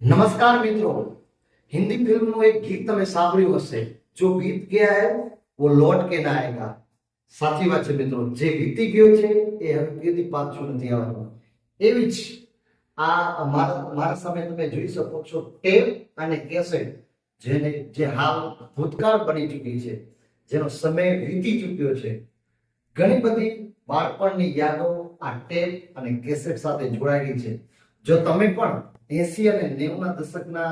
नमस्कार मित्रों हिंदी फिल्म નું એક ગીત તમે સાંભળ્યું હશે જો બીત ગયા હે वो लौट के ना आएगा સાચી વાત છે મિત્રો જે વીતી ગયો છે એ હવે કદી પાછું નથી આવવાનું એવી જ આ મારા મારા સામે તમે જોઈ શકો છો ટેપ અને કેસેટ જેને જે હાલ ભૂતકાળ બની ચૂકી છે જેનો સમય વીતી ચૂક્યો છે ઘણી બધી બાળપણની યાદો આ ટેપ અને કેસેટ સાથે જોડાયેલી છે જો તમે પણ એસી અને નેવુંના દશકના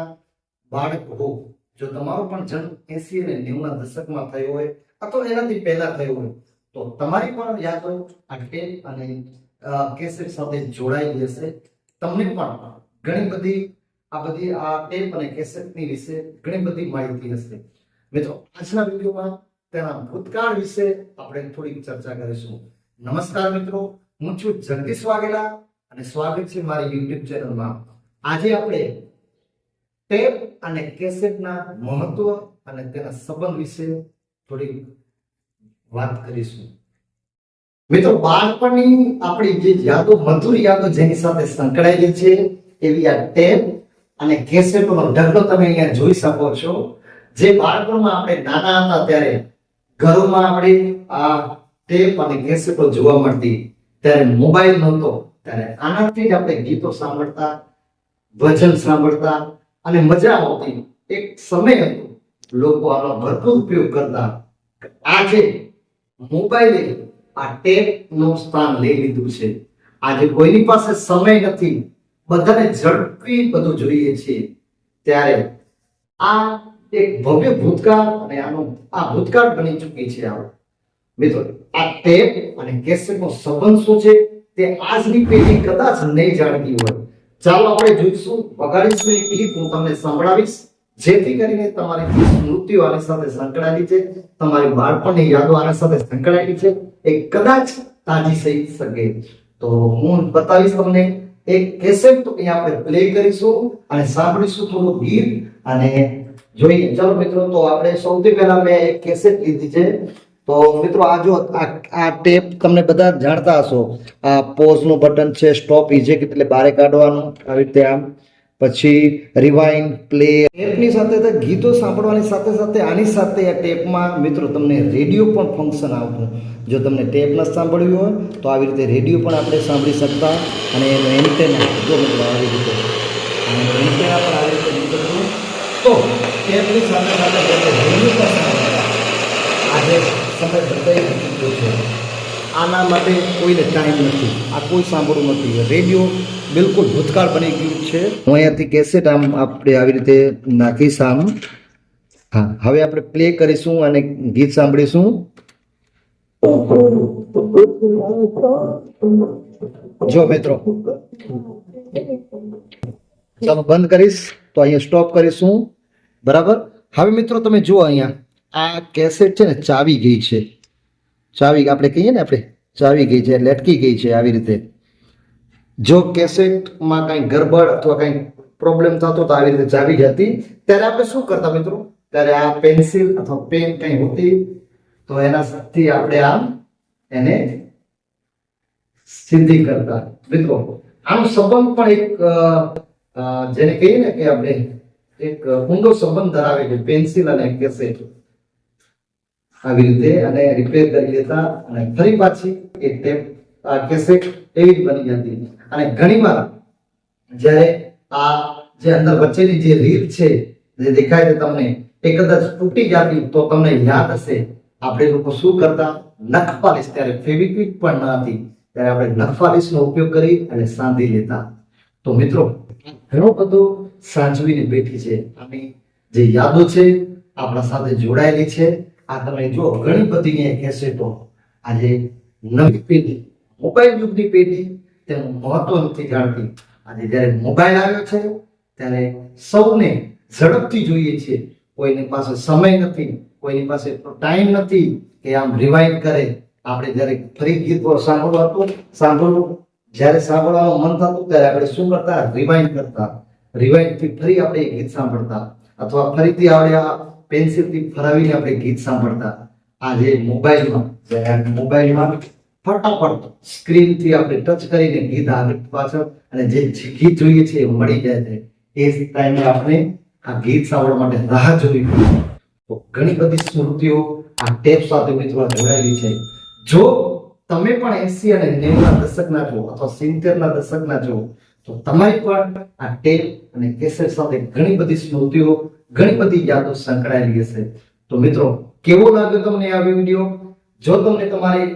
બાળક હો, જો તમારો પણ જન્મ એસી અને નેવુંના દશકમાં થયો હોય, અથવા એનાથી પહેલા થયો હોય, તો તમારી પણ યાદો આ ટેપ અને કેસેટ સાથે જોડાયેલી હશે. તમને પણ ઘણી બધી, આ બધી, આ ટેપ અને કેસેટની વિશે ઘણી બધી માહિતી હશે. મિત્રો, આજના વિડીયોમાં તેના ભૂતકાળ વિશે આપણે થોડીક ચર્ચા કરીશું. નમસ્કાર મિત્રો, હું છું જગદીશ વાઘેલા. અને સ્વાગત છે મારી યુટ્યુબ ચેનલમાં. આજે આપણે ટેપ અને કેસેટના મહત્વ અને તેના સંબંધ વિશે થોડી વાત કરીશું. મિત્રો, બાળપણની આપણી જે યાદો, મધુર યાદો જેની સાથે સંકળાયેલી છે, એવી આ ટેપ અને કેસેટનો ઢગલો તમે અહીંયા જોઈ શકો છો. જે બાળપણમાં આપણે નાના હતા ત્યારે ઘરોમાં આપણે આ ટેપ અને કેસેટો જોવા મળતી. ત્યારે મોબાઈલ નહોતો. ત્યારે આનાથી જ આપણે ગીતો સાંભળતા, ભજન સાંભળતા અને મજા આવતી. એક સમય હતો, લોકો આનો ભરપૂર ઉપયોગ કરતા આજે મોબાઈલે આ ટેપનું સ્થાન લઈ લીધું છે. આજે કોઈની પાસે સમય નથી. બધાને ઝડપી બધું જોઈએ છે ત્યારે આ એક ભવ્ય ભૂતકાળ અને આનો, આ ભૂતકાળ બની ચૂકી છે આવો. મિત્રો, આ ટેપ અને કેસેટનો સંબંધ શું છે? તે આજની પેઢી કદાચ નહીં જાણતી હોય. ચાલો આપણે જોઈશું, વગાડીશું એક ગીત, હું તમને સંભળાવીશ. જેથી કરીને તમારી સ્મૃતિઓ આની સાથે સંકળાયેલી છે, તમારી બાળપણની યાદો આના સાથે સંકળાયેલી છે, એ કદાચ તાજી થઈ શકે. તો હું બતાવીશ તમને એક કેસેટ, તો અહીંયા આપણે પ્લે કરીશું અને સાંભળીશું થોડું ગીત અને જોઈએ. ચલો મિત્રો, તો આપણે સૌથી પહેલા મેં એક કેસેટ લીધી છે. તો મિત્રો આ જો આ ટેપ તમને બધા જાણતા હશો. આ પોઝનું બટન છે, સ્ટોપ ઇજેક્ટ એટલે બારે કાઢવાનું આવી રીતે આમ. પછી રિવાઇન પ્લે ટેપની સાથે ગીતો સાંભળવાની સાથે સાથે આની સાથે આ ટેપમાં મિત્રો તમને રેડિયો પણ ફંક્શન આવતું. જો તમને ટેપ ન સાંભળ્યું હોય, તો આવી રીતે રેડિયો પણ આપણે સાંભળી શકતા અને એનો એન્ટેના જો મિત્રો આવી રીતે. એન્ટેના પણ આવી રીતે નીકળતું તો ટેપની સાથે સાથે રેડિયો પણ સાંભળતા. આજે સમય બદલાઈ ચૂક્યો છે. આના માટે કોઈને ટાઈમ નથી. આ કોઈ સાંભળવું નથી. રેડિયો બિલકુલ ભૂતકાળ બની ગયું છે. હું અહીંયાથી કેસેટ આમ આપણે આવી રીતે નાખીશ આમ. હા, હવે આપણે પ્લે કરીશું અને ગીત સાંભળીશું. જો મિત્રો. ચાલો બંધ કરીશ, તો અહીંયા સ્ટોપ કરીશું. બરાબર? હવે મિત્રો તમે જુઓ અહીંયા. આ કેસેટ છે ને ચાવી ગઈ છે. ચાવી આપણે કહીએ ને આપણે, ચાવી ગઈ છે, લટકી ગઈ છે આવી રીતે. જો કેસેટમાં કંઈ ગરબડ અથવા કંઈ પ્રોબ્લેમ થતો તો આવી રીતે ચાવી જતી. ત્યારે આપણે શું કરતા મિત્રો? ત્યારે આ પેન્સિલ અથવા પેન કંઈ હોતી, તો એનાથી આપણે આમ એને સિદ્ધિ કરતા. મિત્રો, આનો સંબંધ પણ એક જેને કહીએ ને કે આપણે એક ઊંડો સંબંધ ધરાવે છે પેન્સિલ અને કેસેટ આવી રીતે અને રિપેર કરી લેતા અને ફરી પાછી એ ટેપ આ કેસેટ એવી જ બની જતી. અને ઘણીવાર જ્યારે આ જે અંદર વચ્ચેની જે રીત છે, જે દેખાય છે તમને, એ કદાચ તૂટી જતી તો તમને યાદ હશે. આપણે લોકો શું કરતા? નખ ત્યારે ફેવિક્વિક પણ ન હતી. ત્યારે આપણે નખ ઉપયોગ કરી અને સાંધી લેતા. તો મિત્રો, ઘણો બધો સાચવીને બેઠી છે. આની જે યાદો છે, આપણા સાથે જોડાયેલી છે. આ તમે જો ઘણી બધી કેસેટો આજે નવી પેઢી મોબાઈલ યુગની પેઢી તેનું મહત્વ નથી જાણતી. આજે જ્યારે મોબાઈલ આવ્યો છે, ત્યારે સૌને ઝડપથી જોઈએ છે કોઈની પાસે સમય નથી, કોઈની પાસે ટાઈમ નથી કે આમ રિવાઇન્ડ કરે. આપણે જ્યારે ફરી ગીત સાંભળવું હતું, સાંભળવું. જ્યારે સાંભળવાનું મન થતું, ત્યારે આપણે શું કરતા? રિવાઇન્ડ કરતા. રિવાઇન્ડથી ફરી આપણે એ ગીત સાંભળતા. અથવા ફરીથી આપણે આ પેન્સિલથી ફરાવીને આપણે ગીત સાંભળતા આજે મોબાઈલમાં મોબાઈલમાં ફટાફટ સ્ક્રીનથી આપણે ટચ કરીને ગીત આગળ પાછળ અને જે ગીત જોઈએ છે એ મળી જાય છે. એ ટાઈમે આપણે આ ગીત સાંભળવા માટે રાહ જોવી તો ઘણી બધી સ્મૃતિઓ આ ટેપ સાથે મિત્રો જોડાયેલી છે. જો તમે પણ એસી અને નેવના દશકના છો અથવા સિત્તેરના દશકના છો, તો તમારી પણ આ ટેપ અને કેસેટ સાથે ઘણી બધી સ્મૃતિઓ ઘણી બધી યાદો સંકળાયેલી હશે. તો મિત્રો, કેવો લાગ્યો તમને આ વીડિયો? જો તમને તમારી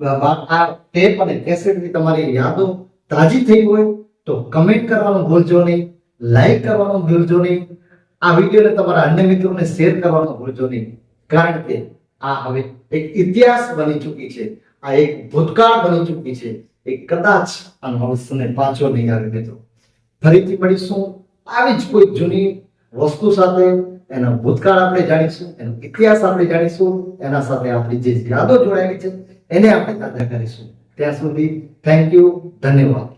ટેપ અને કેસેટની તમારી યાદો તાજી થઈ હોય, તો કમેન્ટ કરવાનું ભૂલજો નહીં, લાઈક કરવાનું ભૂલજો નહીં, આ વિડીયોને તમારા અન્ય મિત્રોને શેર કરવાનું ભૂલજો નહીં. કારણ કે આ હવે એક ઇતિહાસ બની ચૂકી છે. આ એક ભૂતકાળ બની ચૂકી છે. એ કદાચ આ ભવિષ્યને પાછો નહીં આવે મિત્રો. ફરીથી મળીશું. આવી જ કોઈ જૂની વસ્તુ સાથે, એના ભૂતકાળ આપણે જાણીશું, એનો ઇતિહાસ આપણે જાણીશું, એના સાથે આપણી જે યાદો જોડાયેલી છે, એને આપણે તાજા કરીશું. ત્યાં સુધી થેન્ક યુ ધન્યવાદ.